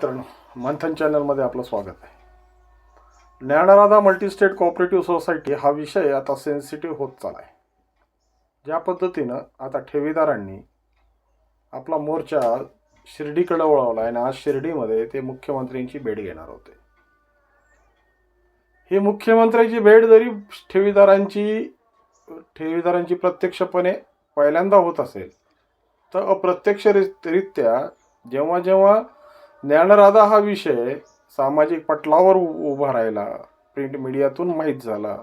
मित्रांनो मंथन चॅनलमध्ये आपलं स्वागत आहे. ज्ञानराधा मल्टीस्टेट कॉपरेटिव्ह सोसायटी हा विषय आता सेन्सिटिव्ह होत चालला आहे ज्या पद्धतीनं आता ठेवीदारांनी आपला मोर्चा शिर्डीकडे वळवला आहे आणि आज शिर्डीमध्ये ते मुख्यमंत्र्यांची भेट घेणार होते. ही मुख्यमंत्र्यांची भेट जरी ठेवीदारांची ठेवीदारांची प्रत्यक्षपणे पहिल्यांदा होत असेल तर अप्रत्यक्षरित्या जेव्हा जेव्हा ज्ञानराधा हा विषय सामाजिक पटलावर उभा राहिला. प्रिंट मीडियातून माहीत झाला.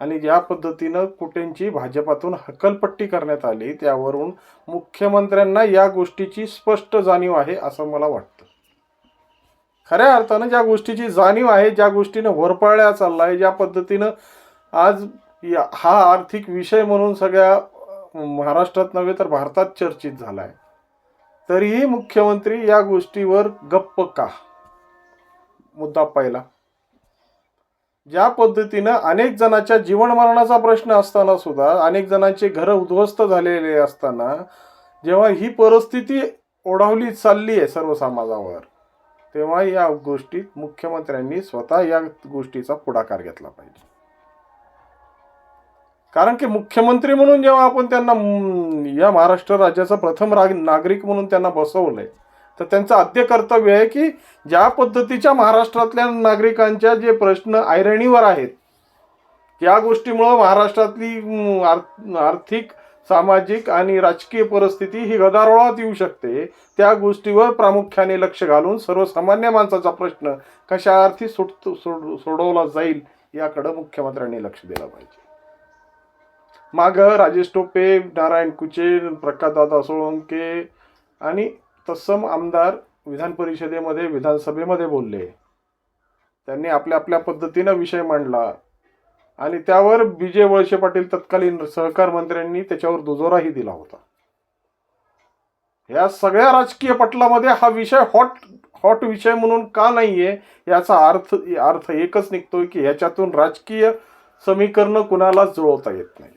आणि ज्या पद्धतीनं कुठेंची भाजपातून हकलपट्टी करण्यात आली त्यावरून मुख्यमंत्र्यांना या गोष्टीची स्पष्ट जाणीव आहे असं मला वाटतं. खऱ्या अर्थानं ज्या गोष्टीची जाणीव आहे ज्या गोष्टीनं होरपाळल्या चालला आहे ज्या पद्धतीनं आज या हा आर्थिक विषय म्हणून सगळ्या महाराष्ट्रात नव्हे तर भारतात चर्चित झाला आहे तरीही मुख्यमंत्री या गोष्टीवर गप्प का? मुद्दा पहिला. ज्या पद्धतीनं अनेक जणांच्या जीवनमरणाचा प्रश्न असताना सुद्धा अनेक जणांचे घरं उद्ध्वस्त झालेले असताना जेव्हा ही परिस्थिती ओढावली चालली आहे सर्व समाजावर तेव्हा या गोष्टीत मुख्यमंत्र्यांनी स्वतः या गोष्टीचा पुढाकार घेतला पाहिजे. कारण की मुख्यमंत्री म्हणून जेव्हा आपण त्यांना या महाराष्ट्र राज्याचा प्रथम राग नागरिक म्हणून त्यांना बसवलंय तर त्यांचं आद्य कर्तव्य आहे की ज्या पद्धतीच्या महाराष्ट्रातल्या नागरिकांच्या जे प्रश्न ऐरणीवर आहेत या गोष्टीमुळं महाराष्ट्रातली आर- आर्थिक सामाजिक आणि राजकीय परिस्थिती ही गदारोळात येऊ शकते. त्या गोष्टीवर प्रामुख्याने लक्ष घालून सर्वसामान्य माणसाचा प्रश्न कशा अर्थी सुट सोड सोडवला जाईल याकडं मुख्यमंत्र्यांनी लक्ष दिलं पाहिजे. मागं राजेश टोपे नारायण कुचे प्रकाशदादा सोळंके आणि तत्सम आमदार विधान परिषदेमध्ये विधानसभेमध्ये बोलले. त्यांनी आपल्या आपल्या पद्धतीनं विषय मांडला आणि त्यावर विजय वळसे पाटील तत्कालीन सहकार मंत्र्यांनी त्याच्यावर दुजोराही दिला होता. या सगळ्या राजकीय पटलामध्ये हा विषय हॉट हॉट विषय म्हणून का नाहीये याचा अर्थ अर्थ एकच निघतोय की ह्याच्यातून राजकीय समीकरणं कुणालाच जुळवता येत नाही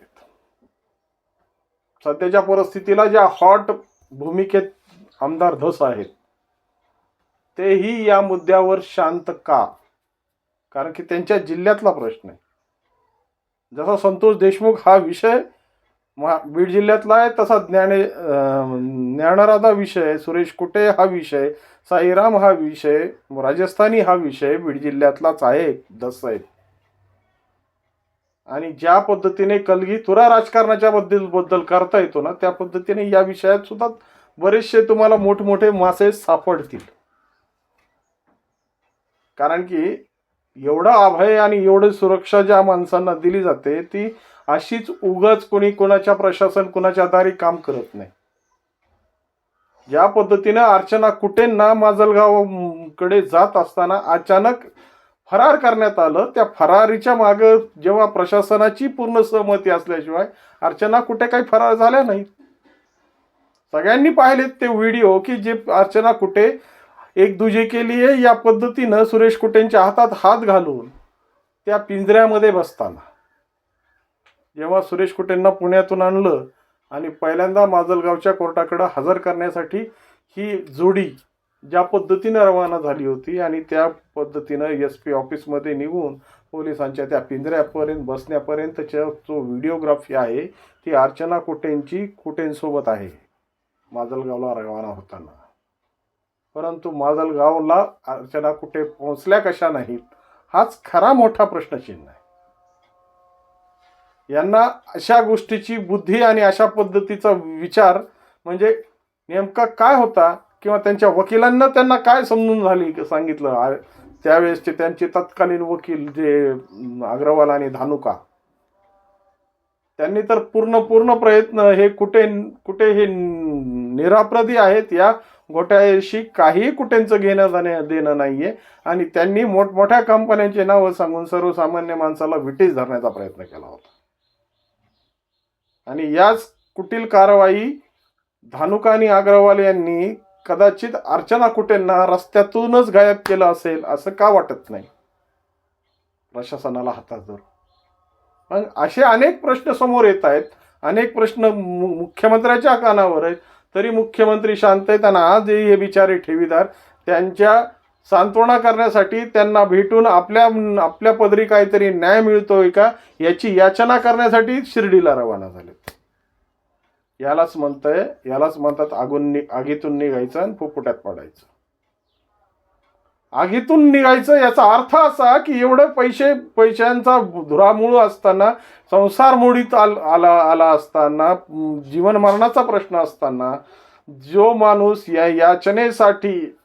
सध्याच्या परिस्थितीला ज्या हॉट भूमिकेत आमदार धस आहेत तेही या मुद्द्यावर शांत का? कारण की त्यांच्या जिल्ह्यातला प्रश्न आहे. जसा संतोष देशमुख हा विषय महा बीड जिल्ह्यातला आहे तसा ज्ञाने ज्ञानराधा विषय सुरेश कुटे हा विषय साईराम हा विषय राजस्थानी हा विषय बीड जिल्ह्यातलाच आहे दस आहेत आणि ज्या पद्धतीने कलगी तुरा राजकारणाच्या बद्दल बद्दल करता येतो ना त्या पद्धतीने या विषयात सुद्धा बरेचसे तुम्हाला मोठमोठे मासे सापडतील. कारण की एवढं अभय आणि एवढी सुरक्षा ज्या माणसांना दिली जाते ती अशीच उगच कोणी कोणाच्या प्रशासन कोणाच्या आधारे काम करत नाही. ज्या पद्धतीनं अर्चना कुटेंना माजलगावकडे जात असताना अचानक फरार करण्यात आलं त्या फरारीच्या मागं जेव्हा प्रशासनाची पूर्ण सहमती असल्याशिवाय अर्चना कुठे काही फरार झाल्या नाही सगळ्यांनी पाहिलेत ते व्हिडिओ की जे अर्चना कुठे एक दुजे केली आहे या पद्धतीनं सुरेश कुटेंच्या हातात हात घालून त्या पिंजऱ्यामध्ये बसताना. जेव्हा सुरेश कुटेंना पुण्यातून आणलं आणि पहिल्यांदा माजलगावच्या कोर्टाकडं हजर करण्यासाठी ही जोडी ज्या पद्धतीनं रवाना झाली होती आणि त्या पद्धतीनं एस पी ऑफिसमध्ये निघून पोलिसांच्या त्या पिंजऱ्यापर्यंत बसण्यापर्यंतच्या जो व्हिडिओग्राफी आहे ती अर्चना कुटेंची कुटेंसोबत आहे. माजलगावला रवाना होताना. परंतु माजलगावला अर्चना कुठे पोहोचल्या कशा नाहीत हाच खरा मोठा प्रश्नचिन्ह आहे. यांना अशा गोष्टीची बुद्धी आणि अशा पद्धतीचा विचार म्हणजे नेमका काय होता किंवा त्यांच्या वकिलांना त्यांना काय समजून झाली सांगितलं? त्यावेळेसचे त्यांचे तत्कालीन वकील जे अग्रवाल आणि धानुका त्यांनी तर पूर्ण पूर्ण प्रयत्न हे कुठे कुठे हे निराप्रदी आहेत या घोटाळ्याशी काही कुठेंचं घेणं जाणे देणं नाहीये. आणि त्यांनी मोठमोठ्या कंपन्यांचे नावं सांगून सर्वसामान्य माणसाला विटीस धरण्याचा प्रयत्न केला होता. आणि याच कुटील कारवाई धानुका आणि अग्रवाल यांनी कदाचित अर्चना कुटेंना रस्त्यातूनच गायब केलं असेल असं का वाटत नाही? प्रशासनाला हातात धरून. मग असे अनेक प्रश्न समोर येत आहेत. अनेक प्रश्न मु- मुख्यमंत्र्याच्या कानावर आहेत. तरी मुख्यमंत्री शांत आहेत आणि आज हे बिचारे ठेवीदार त्यांच्या सांत्वना करण्यासाठी त्यांना भेटून आपल्या आपल्या पदरी काहीतरी न्याय मिळतोय का? याची याचना करण्यासाठी शिर्डीला रवाना झालेत. यालाच म्हणतंय यालाच म्हणतात आगून नि आगीतून निघायचं आणि फुफुट्यात पडायचं. आगीतून निघायचं याचा अर्थ असा की एवढे पैसे पैशांचा धुरामूळ असताना संसार मोडीत आल आला आला असताना जीवन मरणाचा प्रश्न असताना जो माणूस या याचनेसाठी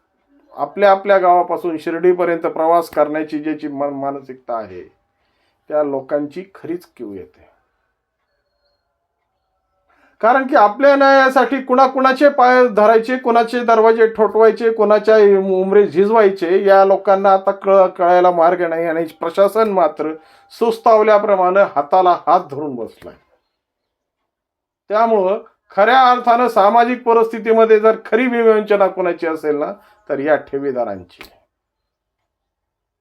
आपल्या आपल्या गावापासून शिर्डीपर्यंत प्रवास करण्याची ज्याची मन मानसिकता आहे त्या लोकांची खरीच किव येते. कारण की आपल्या न्यायासाठी कुणाकुणाचे पाय धरायचे कुणाचे दरवाजे ठोठवायचे कुणाच्या उमरे झिजवायचे या लोकांना आता कळ कळायला मार्ग नाही आणि प्रशासन मात्र सुस्तावल्याप्रमाणे हाताला हात धरून बसलाय. त्यामुळं खऱ्या अर्थानं सामाजिक परिस्थितीमध्ये जर खरी विवंचना कोणाची असेल ना तर या ठेवीदारांची.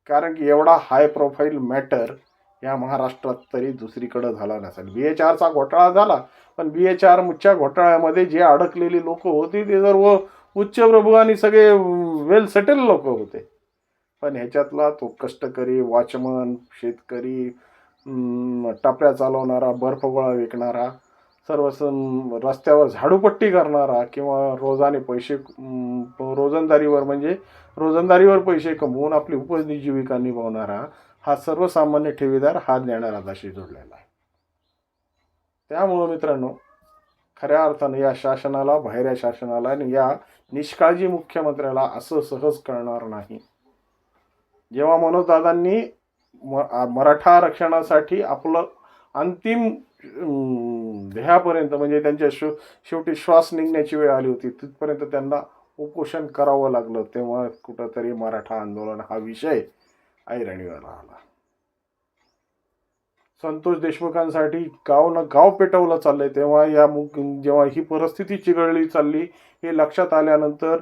कारण की एवढा हाय प्रोफाईल मॅटर या महाराष्ट्रात तरी दुसरीकडं झाला नसेल बी एच आरचा घोटाळा झाला पण बी एच आरच्या घोटाळ्यामध्ये जे अडकलेली लोक होती ते सर्व उच्चप्रभू आणि सगळे वेल सेटल लोक होते. पण ह्याच्यातला तो कष्टकरी वॉचमन शेतकरी अं, टपऱ्या चालवणारा बर्फ गोळा विकणारा सर्व रस्त्यावर झाडूपट्टी करणारा किंवा रोजाने पैसे रोजंदारीवर म्हणजे रोजंदारीवर पैसे कमवून आपली उपजीविका निभावणारा हा सर्वसामान्य ठेवीदार हा ज्ञानराजाशी जोडलेला आहे. त्यामुळं मित्रांनो खऱ्या अर्थानं या शासनाला बाहेरच्या शासनाला आणि या निष्काळजी मुख्यमंत्र्याला असं सहज कळणार नाही. जेव्हा मनोजदादांनी म मराठा आरक्षणासाठी आपलं अंतिम अं, म्हणजे त्यांच्या शो शेवटी श्वास निघण्याची वेळ आली होती. तिथपर्यंत त्यांना उपोषण करावं लागलं. तेव्हा कुठंतरी मराठा आंदोलन हा विषय ऐरणीवर आला. संतोष देशमुखांसाठी गाव न गाव पेटवलं चाललंय. तेव्हा या मुख जेव्हा ही परिस्थिती चिघळली चालली हे लक्षात आल्यानंतर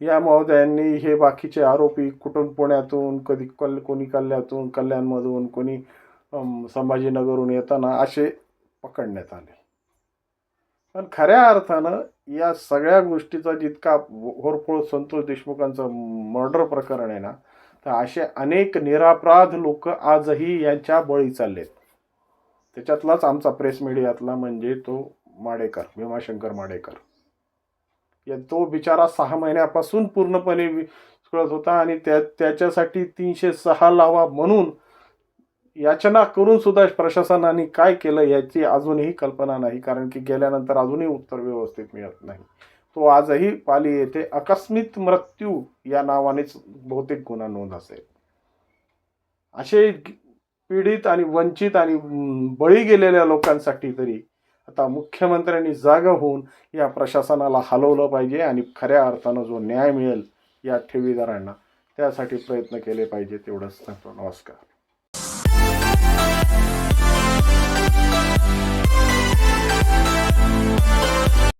या महोदयांनी हे बाकीचे आरोपी कुठून पुण्यातून कधी कल कोणी कल्यातून कल्याणमधून कोणी संभाजीनगरहून येताना असे पकडण्यात आले. पण खऱ्या अर्थानं या सगळ्या गोष्टीचा जितका होरफोळ संतोष देशमुखांचं मर्डर प्रकरण आहे ना तर असे अनेक निरापराध लोक आजही यांच्या बळी चाललेत. त्याच्यातलाच आमचा प्रेस मीडियातला म्हणजे तो माडेकर भीमाशंकर माडेकर. या तो बिचारा सहा महिन्यापासून पूर्णपणे कळत होता आणि त्या त्याच्यासाठी तीनशे सहा लावा म्हणून याचना करून सुद्धा प्रशासनाने काय केलं याची अजूनही कल्पना नाही कारण की गेल्यानंतर अजूनही उत्तर व्यवस्थित मिळत नाही. तो आजही पाली येथे अकस्मित मृत्यू या नावानेच बहुतेक गुन्हा नोंद असेल. असे पीडित आणि वंचित आणि बळी गेलेल्या लोकांसाठी तरी आता मुख्यमंत्र्यांनी जागा होऊन या प्रशासनाला हलवलं पाहिजे आणि खऱ्या अर्थानं जो न्याय मिळेल या ठेवीदारांना त्यासाठी प्रयत्न केले पाहिजे तेवढंच सांगतो नमस्कार.